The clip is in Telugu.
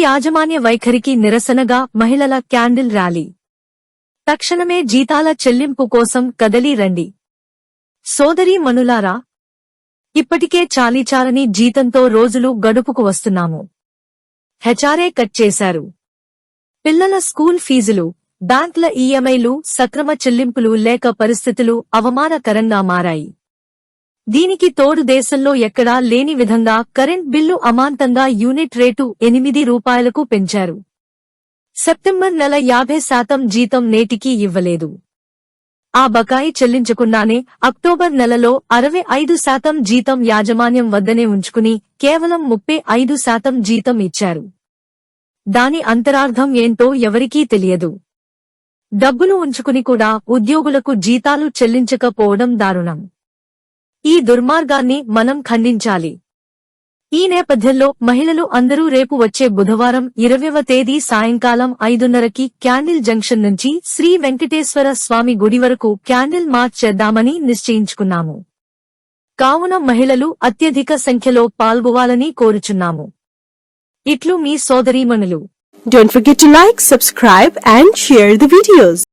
యాజమాన్య వైఖరికి నిరసనగా మహిళల క్యాండిల్ ర్యాలీ. తక్షణమే జీతాల చెల్లింపు కోసం కదలి రండి. సోదరీ మనులారా ఇప్పటికే చాలీచాలని జీతంతో రోజులు గడుపుకు వస్తున్నాము. హెచ్ఆర్ఏ కట్ చేశారు. పిల్లల స్కూల్ ఫీజులు బ్యాంకుల ఈఎంఐలు సక్రమ చెల్లింపులు లేక పరిస్థితులు అవమానకరంగా మారాయి. దీనికి తోడు దేశంలో ఎక్కడా లేని విధంగా కరెంట్ బిల్లు అమాంతంగా యూనిట్ రేటు ఎనిమిది రూపాయలకు పెంచారు. సెప్టెంబర్ నెల యాభై శాతం జీతం నేటికీ ఇవ్వలేదు. ఆ బకాయి చెల్లించకుండానే అక్టోబర్ నెలలో అరవై ఐదు శాతం జీతం యాజమాన్యం వద్దనే ఉంచుకుని కేవలం ముప్పై ఐదు శాతం జీతం ఇచ్చారు. దాని అంతరార్థం ఏంటో ఎవరికీ తెలియదు. డబ్బులు ఉంచుకుని కూడా ఉద్యోగులకు జీతాలు చెల్లించకపోవడం దారుణం. ఈ దుర్మార్గాన్ని మనం ఖండించాలి. ఈ నేపథ్యంలో మహిళలు అందరూ రేపు వచ్చే బుధవారం ఇరవైవ తేదీ సాయంకాలం ఐదున్నరకి క్యాండిల్ జంక్షన్ నుంచి శ్రీ వెంకటేశ్వర స్వామి గుడి వరకు క్యాండిల్ మార్చ్ చేద్దామని నిశ్చయించుకున్నాము. కావున మహిళలు అత్యధిక సంఖ్యలో పాల్గొవాలని కోరుచున్నాము. ఇట్లు మీ సోదరీమణులు. Don't forget to like, subscribe and share the videos.